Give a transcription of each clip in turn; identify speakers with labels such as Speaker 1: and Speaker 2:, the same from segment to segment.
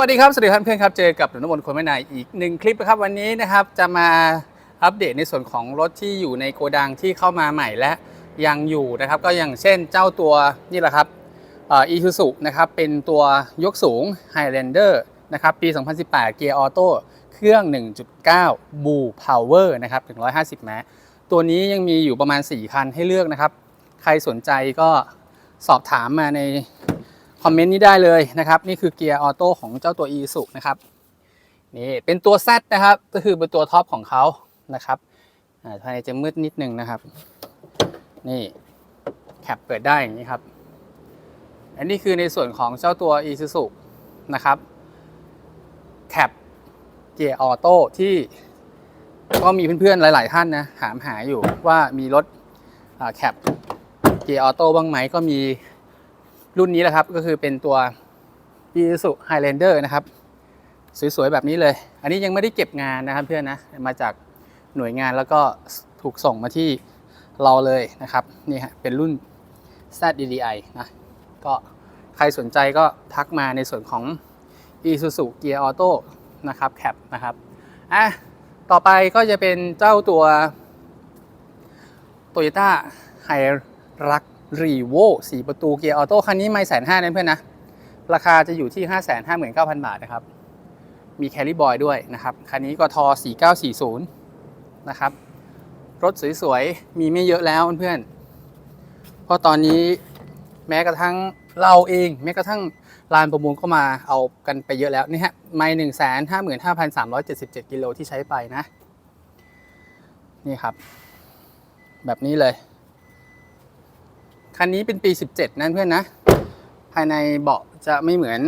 Speaker 1: วัสดีครับสวัสดีครับเพื่อนครับเจอกับหนุ่มน้ำมนต์คนไม่นายอีกหนึ่งคลิปนะครับวันนี้นะครับจะมาอัปเดตในส่วนของรถที่อยู่ในโกดังที่เข้ามาใหม่และยังอยู่นะครับก็อย่างเช่นเจ้าตัวนี่แหละครับอีซูซุนะครับเป็นตัวยกสูง Highlander นะครับปี 2018 เกียร์ออโต้เครื่อง 1.9 Blue Power นะครับ150แม้ตัวนี้ยังมีอยู่ประมาณ 4 คันให้เลือกนะครับ ใครสนใจก็สอบถามมาใน คอมเมนต์นี้ได้เลยนะครับ นี่คือเกียร์ออโต้ของเจ้าตัว e s u นะครับนี่เป็นตัว Z นะครับ ก็คือเป็นตัวท็อปของเขานะครับอาภายในจะมืดนิดนึงนะครับ นี่แคปเปิดได้อย่างนี้ครับ อันนี้คือในส่วนของเจ้าตัว e s u นะครับแคปเกียร์ออโต้ที่ก็มีเพื่อนๆหลาย ๆ ท่านนะถามหาอยู่ว่ามีรถแคปเกียร์ออโต้บ้างไหมก็มี รุ่นนี้แหละครับก็คือเป็นตัว Isuzu Highlander นะครับ สวยๆ แบบนี้เลย อันนี้ยังไม่ได้เก็บงานนะครับเพื่อนนะมาจากหน่วยงานแล้วก็ถูกส่งมาที่เราเลยนะครับนี่ฮะเป็นรุ่น ZDDI นะก็ใครสนใจก็ทักมาในส่วนของ Isuzu Gear Auto นะครับแคปนะครับอะต่อไปก็จะเป็นเจ้าตัว Toyota h i r u x รีโว4ประตูเกียร์ออโต้คันนี้ไม่แสนห้านะเพื่อนนะ ราคาจะอยู่ที่ 5 5 9 0 0 0 บาทนะครับ มีแคลิบอยด้วยนะครับ คันนี้ก็ทอ4940 นะครับ รถสวยๆ มีไม่เยอะแล้วเพื่อนเพราะตอนนี้แม้กระทั่งเราเอง แม้กระทั่งลานประมูลก็มาเอากันไปเยอะแล้วนี่ฮะไม่หนึ่งแสนห้าหมื่นห้าพันสามร้อยเจ็ดสิบเจ็ดกิโลที่ใช้ไปนะ นี่ครับ แบบนี้เลย คันนี้เป็นปี 17 นั่นเพื่อนนะ ภายในเบาะจะไม่เหมือน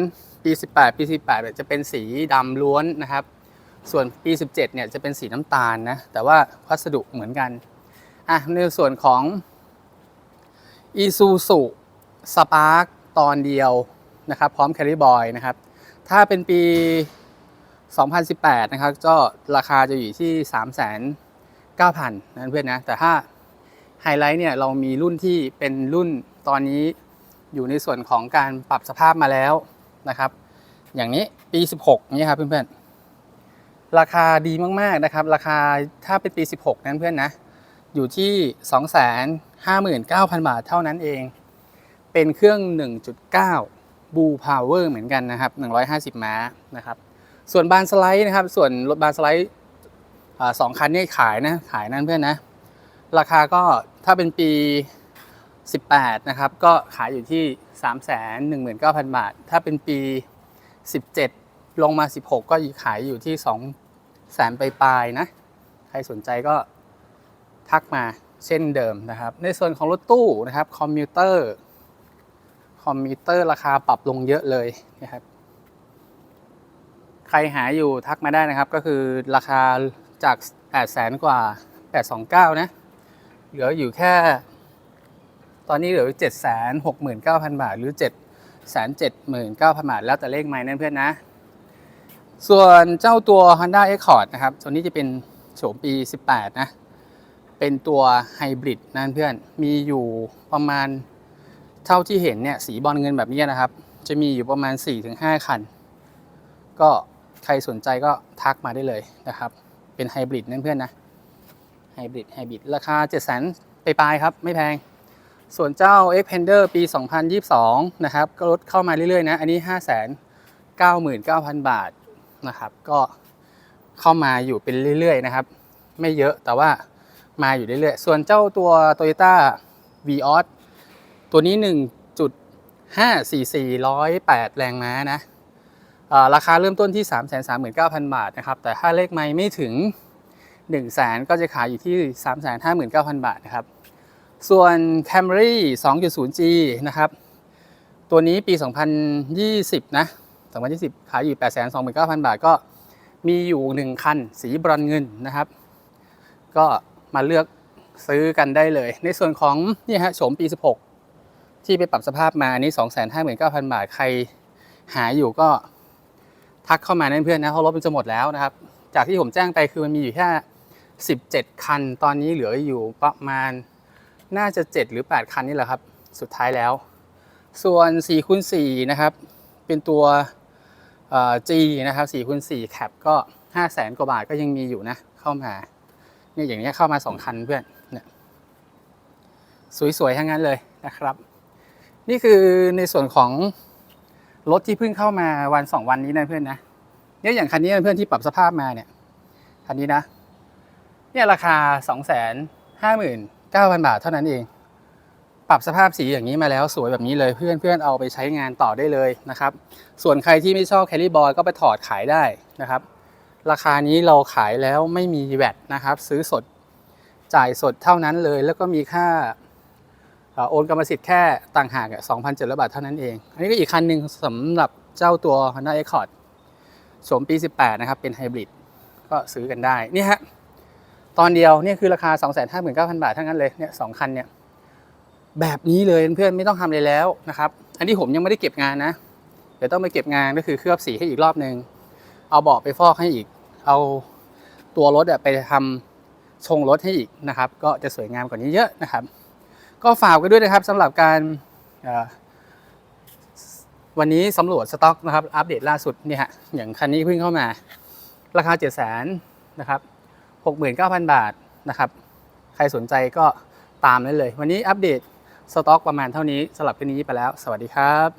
Speaker 1: ปี 18 ปี 18เนี่ยจะเป็นสีดำล้วนนะครับ ส่วนปี 17 เนี่ยจะเป็นสีน้ำตาลนะ แต่ว่าวัสดุเหมือนกัน อะ ในส่วนของ Isuzu Spark ตอนเดียวนะครับ พร้อม Carry Boy นะครับ ถ้าเป็นปี 2018 นะครับก็ราคาจะอยู่ที่ 3,900,000นั่นเพื่อนนะ แต่ถ้า ไฮไลท์เนี่ยเรามีรุ่นที่เป็นรุ่นตอนนี้อยู่ในส่วนของการปรับสภาพมาแล้วนะครับ อย่างนี้ปี 16 นี่ครับเพื่อนๆ ราคาดีมากๆนะครับ ราคาถ้าเป็นปี 16 นั้นเพื่อนนะอยู่ที่ 259,000 บาทเท่านั้นเอง เป็นเครื่อง 1.9 Blue Power เหมือนกันนะครับ 150 ม้านะครับ ส่วนบานสไลด์นะครับ ส่วนรถบานสไลด์สองคันนี่ขายนะ ขายนั่นเพื่อนนะ ราคาก็ ถ้าเป็นปี 18 นะครับ ก็ขายอยู่ที่ 319,000 บาท ถ้าเป็นปี 17 ลงมา 16 ก็ขายอยู่ที่ 2 แสนปลายๆนะ ใครสนใจก็ทักมาเช่นเดิมนะครับ ในส่วนของรถตู้นะครับคอมมิวเตอร์คอมมิวเตอร์ราคาปรับลงเยอะเลยนะครับ ใครหาอยู่ทักมาได้นะครับ ก็คือราคาจาก8แสนกว่า 829 นะ เหลืออยู่แค่ ตอนนี้เหลือเจ็ดแสนหกหมื่นเก้าพันบาท หรือเจ็ดแสนเจ็ดหมื่นเก้าพันบาท แล้วแต่เลขไม้นั่นเพื่อนนะ ส่วนเจ้าตัว Honda Accord นะครับ ตัวนี้จะเป็นโฉมปี 18 นะ เป็นตัวไฮบริดนั่นเพื่อน มีอยู่ประมาณเท่าที่เห็นเนี่ย สีบอลเงินแบบนี้นะครับ จะมีอยู่ประมาณ 4-5 คัน ก็ใครสนใจก็ทักมาได้เลยนะครับ เป็นไฮบริดนั่นเพื่อนนะ บริดไฮบริดราคา 7 0 0 0 0ไปปลายครับ ไม่แพง ส่วนเจ้า Xpander ปี 2022 นะครับ ก็ลดเข้ามาเรื่อยๆนะ อันนี้ 599,000 บาทนะครับ ก็เข้ามาอยู่เป็นเรื่อยๆนะครับ ไม่เยอะแต่ว่ามาอยู่เรื่อยๆ ส่วนเจ้าตัว Toyota Vios ตัวนี้ 1.544 108 แรงม้านะราคาเริ่มต้นที่ 339,000 บาทนะครับ แต่ถ้าเลขไม่ไม่ถึง 1 0 0 0แสนก็จะขายอยู่ที่ 359,000 บาทนะครับ ส่วน Camry 2.0G นะครับ ตัวนี้ปี 2020 นะ 2020 ขายอยู่ 829,000 บาท ก็มีอยู่ 1 คัน สีบรอนเงินนะครับ ก็มาเลือกซื้อกันได้เลย ในส่วนของนี่ฮะโฉมปี 16 ที่ไปปรับสภาพมาอันนี้ 259,000 บาท ใครหาอยู่ก็ทักเข้ามานเพื่อนนะเพราะรถมันจะหมดแล้วนะครับ จากที่ผมแจ้งไปคือมันมีอยู่แค่ 17 คัน ตอนนี้เหลืออยู่ประมาณน่าจะ 7 หรือ 8 คันนี่แหละครับ สุดท้ายแล้ว ส่วน4คูณ4นะครับ เป็นตัว G นะครับ4คูณ4แคปก็ 5 0 0แสนกว่าบาทก็ยังมีอยู่นะ เข้ามาเนี่ยอย่างเงี้ยเข้ามา 2 คันเพื่อนเนี่ยสวยๆ ทั้งนั้นเลยนะครับ นี่คือในส่วนของรถที่เพิ่งเข้ามาวัน 2 วันนี้นะเพื่อนนะเนี่ยอย่างคันนี้เพื่อนที่ปรับสภาพมาเนี่ยคันนี้นะ เนี่ยราคา 259,000 บาทเท่านั้นเอง ปรับสภาพสีอย่างนี้มาแล้วสวยแบบนี้เลยเพื่อนเพื่อนเอาไปใช้งานต่อได้เลยนะครับ ส่วนใครที่ไม่ชอบแคลรี่บอยก็ไปถอดขายได้นะครับ ราคานี้เราขายแล้วไม่มีแวตนะครับ ซื้อสดจ่ายสดเท่านั้นเลย แล้วก็มีค่าโอนกรรมสิทธิ์แค่ต่างหากอะ2,700บาทเท่านั้นเอง อันนี้ก็อีกคันหนึ่งสำหรับเจ้าตัว Honda Accord โฉมปี 18 นะครับ เป็นไฮบริดก็ซื้อกันได้ นี่ฮะ ตอนเดียวเนี่ยคือราคา 259,000 บาททั้งนั้นเลยเนี่ยสองคันเนี่ยแบบนี้เลยเพื่อนไม่ต้องทำอะไรแล้วนะครับอันนี้ผมยังไม่ได้เก็บงานนะ เดี๋ยวต้องไปเก็บงานก็คือเคลือบสีให้อีกรอบหนึ่งเอาเบาะไปฟอกให้อีก เอาตัวรถไปทำชงรถให้อีกนะครับ ก็จะสวยงามกว่านี้เยอะนะครับ ก็ฝากไว้ด้วยนะครับสำหรับการวันนี้สำรวจสต็อกนะครับ อัปเดตล่าสุดเนี่ยฮะอย่างคันนี้เพิ่งเข้ามา ราคา 7 0 0 0 0 0นะครับ 69,000 บาทนะครับ ใครสนใจก็ตามได้เลย วันนี้อัปเดตสต็อกประมาณเท่านี้สลับคลิปนี้ไปแล้ว สวัสดีครับ